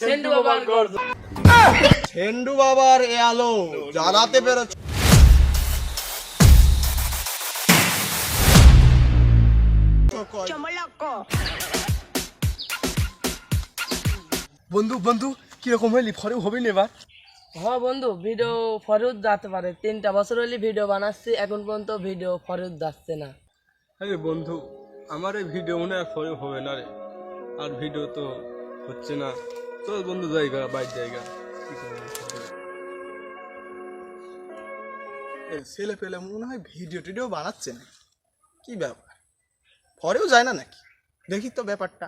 বাবার ছেন্ডু বাবার এ আলো জ্বালাতে পেরেছ বন্ধু বন্ধু কীরকম হইলি? ফরে হবে না এবার? হ্যাঁ বন্ধু ভিডিও ফরুদ যেতে পারে। তিনটা বছর হলে ভিডিও বানাচ্ছি এখন পর্যন্ত ভিডিও ফরুদ যাচ্ছে না। আরে বন্ধু আমার এই ভিডিও মনে হয় আর ফরে হবে না রে। আর ভিডিও তো হচ্ছে না। চল বন্ধু জায়গা বাইর জায়গা। কি ছেলে পেলে মনে হয় ভিডিও টিডিও বানাচ্ছে না। কি ব্যাপার? পরেও যায় না নাকি? দেখি তো ব্যাপারটা।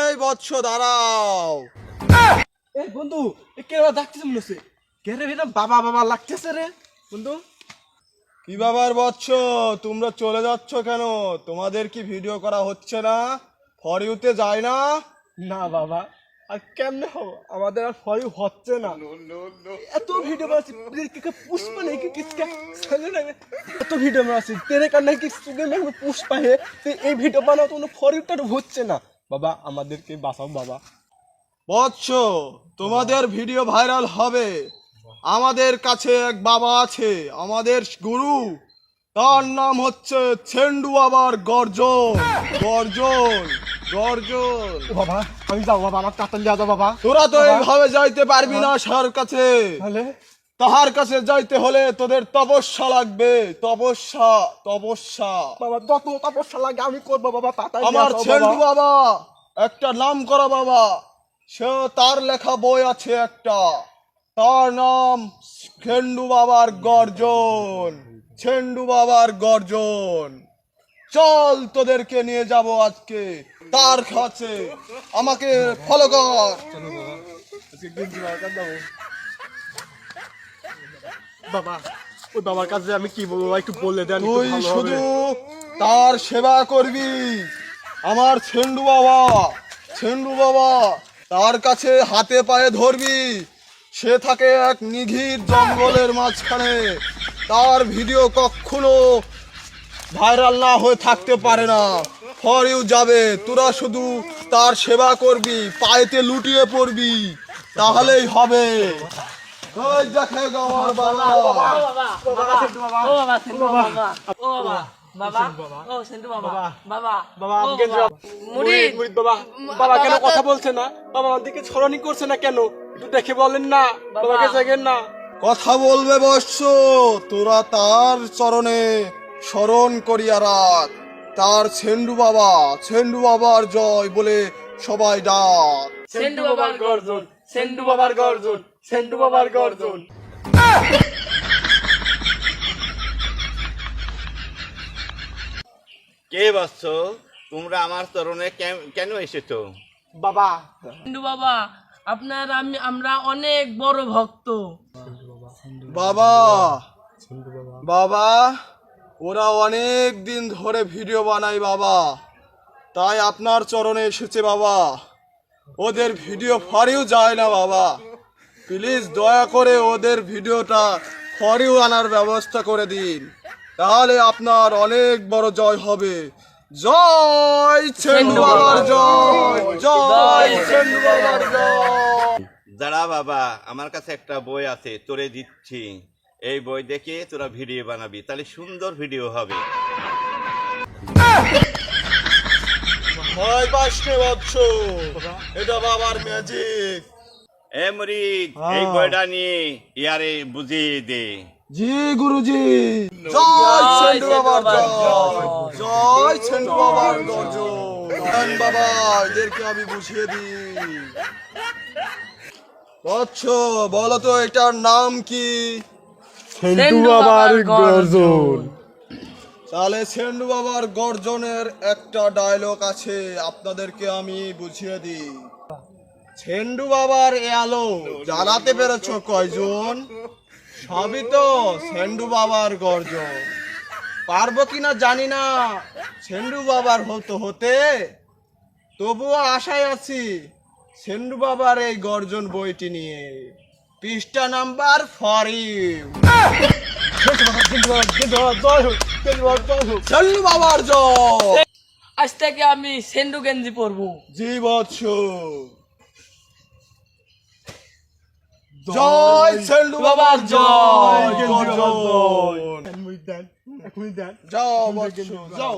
এই বৎস দাঁড়াও। এই বন্ধু কে ডাকতেছে মনে হচ্ছে? কে রে বাবা বাবা লাগতেছে রে? বন্ধু? কি বাবার বৎস? তোমরা চলে যাচ্ছ কেন? তোমাদের কি ভিডিও করা হচ্ছে না? ফর ইউতে যায় না? না বাবা। আর কেমনে হব? আমাদের আর ফরিউ হচ্ছে না। এত ভিডিও বানাচ্ছি পুষ্পা নেই কি কিসকা এত ভিডিও বানাচ্ছি তেরে কান্না কি সুগে মেঘ পুষ্পা হে? তো এই ভিডিও বানাও তো ফরিটা হচ্ছে না। বাবা আমাদেরকে বাঁচাও বাবা। বৎস তোমাদের ভিডিও ভাইরাল হবে। আমাদের কাছে এক বাবা আছে আমাদের গুরু। তার নাম হচ্ছে ছেন্ডু আবার গর্জন। গর্জন। গর্জন। বাবা আমি যাও বাবা আমার যাও বাবা। তোরা তো এইভাবে যাইতে পারবি না সার কাছে। তাহার কাছে যাইতে হলে তোদের তপস্যা লাগবে। তপস্যা তপস্যা। বাবা যত তপস্যা লাগে আমি করব বাবা আমার ছেন্ডু বাবা। বাবা একটা নাম করা বাবা। সে তার লেখা বই আছে একটা। তার নাম খেন্ডু বাবার গর্জন। ছেন্ডু বাবার গর্জন। চল তোদেরকে নিয়ে যাব আজকে। তার কাছে। আমাকে ফলো কর। বাবা ওই বাবার কাছে আমি কি বলব? একটু বললে দেন তুই শুধু তার সেবা করবি। আমার ছেন্ডু বাবা ছেন্ডু বাবা তার কাছে হাতে পায়ে ধরবি। সে থাকে এক নিঘির জঙ্গলের মাঝখানে। তার ভিডিও কখনো ভাইরাল না হয়ে থাকতে পারে না। ফর ইউ যাবে। তোরা শুধু তার সেবা করবি পায়েতে লুটিয়ে পড়বি। তাহলেই হবে। ওই দেখে গো আমার বাবা। ও বাবা ও বাবা সেন্টু বাবা ও বাবা বাবা ও সেন্টু বাবা। বাবা বাবা ও আমি গেঞ্জি বাবা। বাবা। মুরিদ মুরিদ বাবা। বাবা। কেন কথা বলছে না? বাবা আমার দিকে ছড়ানি করছে না কেন? একটু দেখে বলেন না। বাবাকে জাগেন না। কথা বলবে বৎস। তোরা তার চরণে স্মরণ করিয়া রাখ। তার ছেন্ডু বাবা ছেন্ডু বাবার জয় বলে সবাই ডাক। বাবার গর্জন বাবার গর্জন বাবার গর্জন। কে বৎস তোমরা আমার চরণে কেম- কেন এসেছ? বাবা। বাবা আপনার আমি আমরা অনেক বড় ভক্ত। বাবা। বাবা। ওরা অনেক দিন ধরে ভিডিও বানায় বাবা। তাই আপনার চরণে এসেছে বাবা। ওদের ভিডিও ফরেও যায় না বাবা। প্লিজ দয়া করে ওদের ভিডিওটা ফরেও আনার ব্যবস্থা করে দিন। তাহলে আপনার অনেক বড় জয় হবে। জয় ছেন্ডু বাবার জয়। জয় ছেন্ডু বাবার জয়। যারা বাবা, আমার কাছে একটা বই আছে, তোরে দিচ্ছি। এই বই দেখে তোরা ভিডিও বানাবি তাহলে সুন্দর ভিডিও হবে। ভয় পাস নে বৎস এটা বাবার ম্যাজিক এ এই বইটা নিয়ে ইয়ারে বুঝিয়ে দে। জি গুরুজি। জয় বাবার জয়। জয়। ছেন্ডু বাবার গর্জন বাবা এদেরকে আমি বুঝিয়ে দিই। বলো তো এটার নাম কি? সেন্টু বাবার গর্জন। তাহলে ছেন্ডু বাবার গর্জনের একটা ডায়লগ আছে আপনাদেরকে আমি বুঝিয়ে দিই। ছেন্ডু বাবার এ আলো জ্বালাতে পেরেছ কয়জন? সবই তো ছেন্ডু বাবার গর্জন। পারব কিনা জানি না ছেন্ডু বাবার হতো হতে তবুও আশায় আছি ছেন্ডু বাবার এই গর্জন বইটি নিয়ে। পৃষ্ঠা নাম্বার ফর ইউ ছেন্ডু বাবার জয় আজ থেকে আমি সেন্ডু গেঞ্জি পরবো। জি বৎস জয় সেন্ডু বাবার জয় দেন যাও বৎস যাও।